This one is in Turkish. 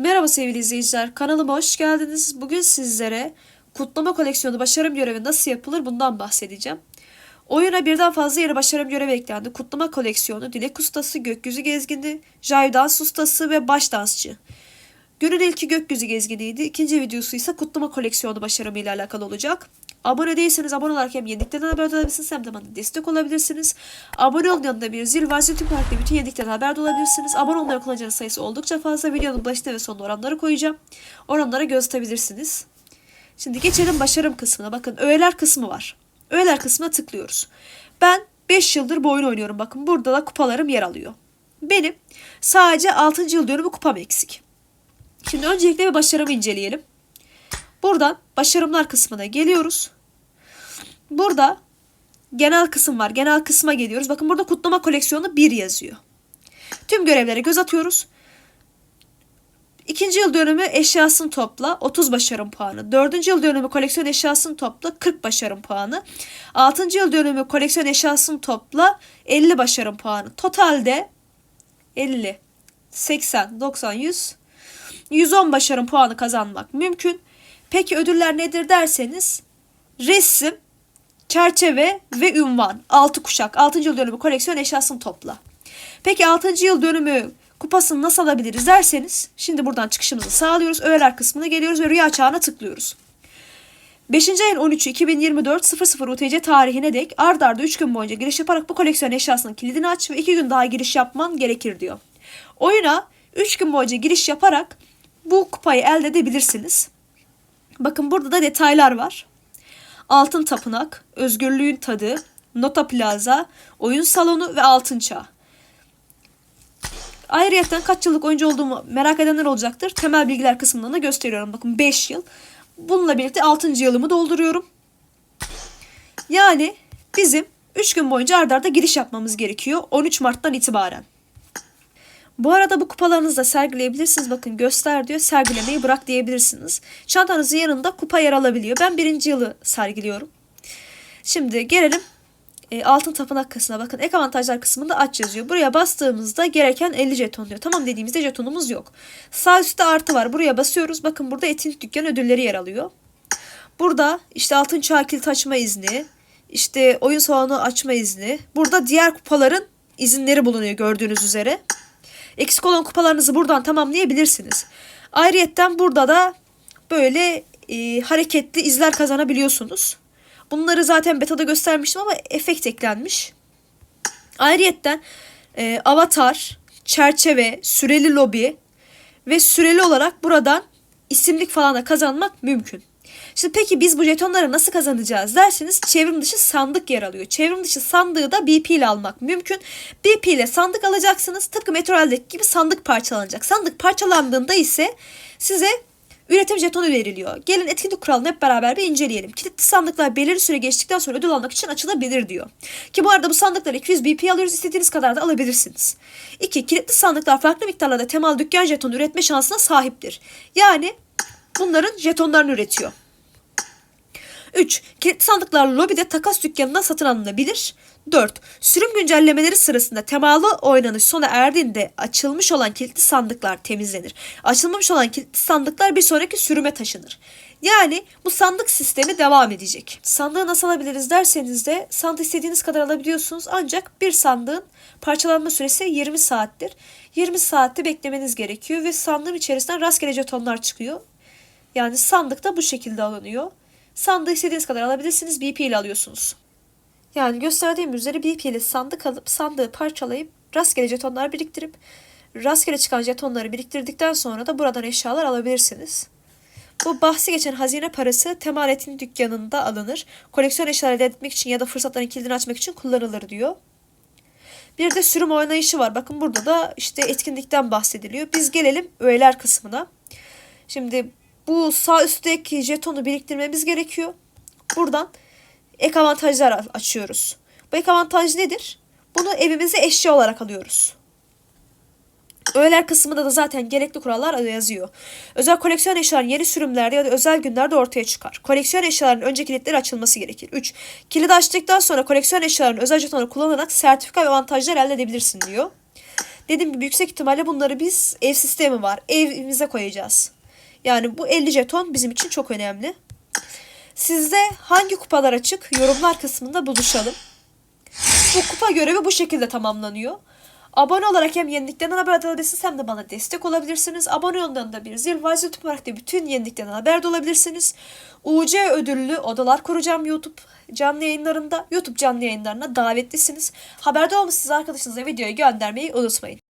Merhaba sevgili izleyiciler, kanalıma hoş geldiniz. Bugün sizlere kutlama koleksiyonu başarım görevi nasıl yapılır bundan bahsedeceğim. Oyuna birden fazla yeni başarım görevi eklendi. Kutlama koleksiyonu, dilek ustası, gökyüzü gezgini, jive dans ustası ve baş dansçı. Günün ilki gökyüzü gezginiydi. İkinci videosu ise kutlama koleksiyonu başarımı ile alakalı olacak. Abone değilseniz abone olarak hem yeniliklerden haberdar olabilirsiniz hem de bana destek olabilirsiniz. Abone olun yanında bir zil var. Tüm parkta bütün yeniliklerden haberdar olabilirsiniz. Abone olmayan kullanıcının sayısı oldukça fazla. Videonun başında ve sonunda oranları koyacağım. Oranlara göz atabilirsiniz. Şimdi geçelim başarım kısmına. Bakın öğeler kısmı var. Öğeler kısmına tıklıyoruz. Ben 5 yıldır bu oyunu oynuyorum. Bakın burada da kupalarım yer alıyor. Benim sadece 6. yıl dönümü kupam eksik. Şimdi öncelikle bir başarımı inceleyelim. Buradan başarımlar kısmına geliyoruz. Burada genel kısım var. Genel kısma geliyoruz. Bakın burada kutlama koleksiyonu 1 yazıyor. Tüm görevlere göz atıyoruz. İkinci yıl dönümü eşyasını topla 30 başarım puanı. Dördüncü yıl dönümü koleksiyon eşyasını topla 40 başarım puanı. Altıncı yıl dönümü koleksiyon eşyasını topla 50 başarım puanı. Totalde 50, 80, 90, 100, 110 başarım puanı kazanmak mümkün. Peki ödüller nedir derseniz resim, çerçeve ve ünvan. 6 kuşak. 6. yıl dönümü koleksiyon eşyasını topla. Peki 6. yıl dönümü kupasını nasıl alabiliriz derseniz şimdi buradan çıkışımızı sağlıyoruz. Öğeler kısmına geliyoruz ve rüya çağına tıklıyoruz. 5. ayın 13'ü 2024 00 UTC tarihine dek ard arda 3 gün boyunca giriş yaparak bu koleksiyon eşyasının kilidini aç ve 2 gün daha giriş yapman gerekir diyor. Oyuna 3 gün boyunca giriş yaparak bu kupayı elde edebilirsiniz. Bakın burada da detaylar var. Altın Tapınak, Özgürlüğün Tadı, Nota Plaza, Oyun Salonu ve Altın Çağ. Ayrıca kaç yıllık oyuncu olduğumu merak edenler olacaktır. Temel bilgiler kısmından da gösteriyorum. Bakın 5 yıl. Bununla birlikte 6. yılımı dolduruyorum. Yani bizim 3 gün boyunca ardarda arda giriş yapmamız gerekiyor 13 Mart'tan itibaren. Bu arada bu kupalarınızı da sergileyebilirsiniz. Bakın göster diyor. Sergilemeyi bırak diyebilirsiniz. Çantanızın yanında kupa yer alabiliyor. Ben birinci yılı sergiliyorum. Şimdi gelelim e, altın tapınak kısmına. Bakın ek avantajlar kısmında aç yazıyor. Buraya bastığımızda gereken 50 jeton diyor. Tamam dediğimizde jetonumuz yok. Sağ üstte artı var. Buraya basıyoruz. Bakın burada etkinlik dükkan ödülleri yer alıyor. Burada işte altın çağ kilit açma izni, işte oyun salonu açma izni. Burada diğer kupaların izinleri bulunuyor gördüğünüz üzere. Eksik olan kupalarınızı buradan tamamlayabilirsiniz. Ayrıyetten burada da böyle e, hareketli izler kazanabiliyorsunuz. Bunları zaten beta'da göstermiştim ama efekt eklenmiş. Ayrıyetten e, avatar, çerçeve, süreli lobi ve süreli olarak buradan isimlik falan da kazanmak mümkün. Şimdi peki biz bu jetonları nasıl kazanacağız derseniz çevrim dışı sandık yer alıyor. Çevrim dışı sandığı da BP ile almak mümkün. BP ile sandık alacaksınız. Tıpkı Metroel'deki gibi sandık parçalanacak. Sandık parçalandığında ise size üretim jetonu veriliyor. Gelin etkinlik kuralını hep beraber bir inceleyelim. Kilitli sandıklar belirli süre geçtikten sonra ödül almak için açılabilir diyor. Ki bu arada bu sandıkları 200 BP alıyoruz. istediğiniz kadar da alabilirsiniz. 2. Kilitli sandıklar farklı miktarlarda temal dükkan jetonu üretme şansına sahiptir. Yani bunların jetonlarını üretiyor. 3. Kilitli sandıklar lobide takas dükkanından satın alınabilir. 4. Sürüm güncellemeleri sırasında temalı oynanış sona erdiğinde açılmış olan kilitli sandıklar temizlenir. Açılmamış olan kilitli sandıklar bir sonraki sürüme taşınır. Yani bu sandık sistemi devam edecek. Sandığı nasıl alabiliriz derseniz de sandık istediğiniz kadar alabiliyorsunuz ancak bir sandığın parçalanma süresi 20 saattir. 20 saatte beklemeniz gerekiyor ve sandığın içerisinden rastgele jetonlar çıkıyor. Yani sandık da bu şekilde alınıyor. Sandığı istediğiniz kadar alabilirsiniz. BP ile alıyorsunuz. Yani gösterdiğim üzere BP ile sandık alıp sandığı parçalayıp rastgele jetonlar biriktirip rastgele çıkan jetonları biriktirdikten sonra da buradan eşyalar alabilirsiniz. Bu bahsi geçen hazine parası Temalet'in dükkanında alınır. Koleksiyon eşyaları elde etmek için ya da fırsatların kilidini açmak için kullanılır diyor. Bir de sürüm oynayışı var. Bakın burada da işte etkinlikten bahsediliyor. Biz gelelim öğeler kısmına. Şimdi bu sağ üstteki jetonu biriktirmemiz gerekiyor. Buradan ek avantajlar açıyoruz. Bu ek avantaj nedir? Bunu evimize eşya olarak alıyoruz. Öğeler kısmında da zaten gerekli kurallar yazıyor. Özel koleksiyon eşyaların yeni sürümlerde ya da özel günlerde ortaya çıkar. Koleksiyon eşyalarının önce kilitleri açılması gerekir. 3. Kilidi açtıktan sonra koleksiyon eşyalarının özel jetonu kullanarak sertifika ve avantajlar elde edebilirsin diyor. Dediğim gibi yüksek ihtimalle bunları biz ev sistemi var. Evimize koyacağız. Yani bu 50 jeton bizim için çok önemli. Sizde hangi kupalar açık? Yorumlar kısmında buluşalım. Bu kupa görevi bu şekilde tamamlanıyor. Abone olarak hem yeniliklerden haberdar olabilirsiniz hem de bana destek olabilirsiniz. Abone olmanın da bir zil var. YouTube olarak da bütün yeniliklerden haberdar olabilirsiniz. UC ödüllü odalar kuracağım YouTube canlı yayınlarında. YouTube canlı yayınlarına davetlisiniz. Haberdar olmuşsunuz arkadaşınıza videoyu göndermeyi unutmayın.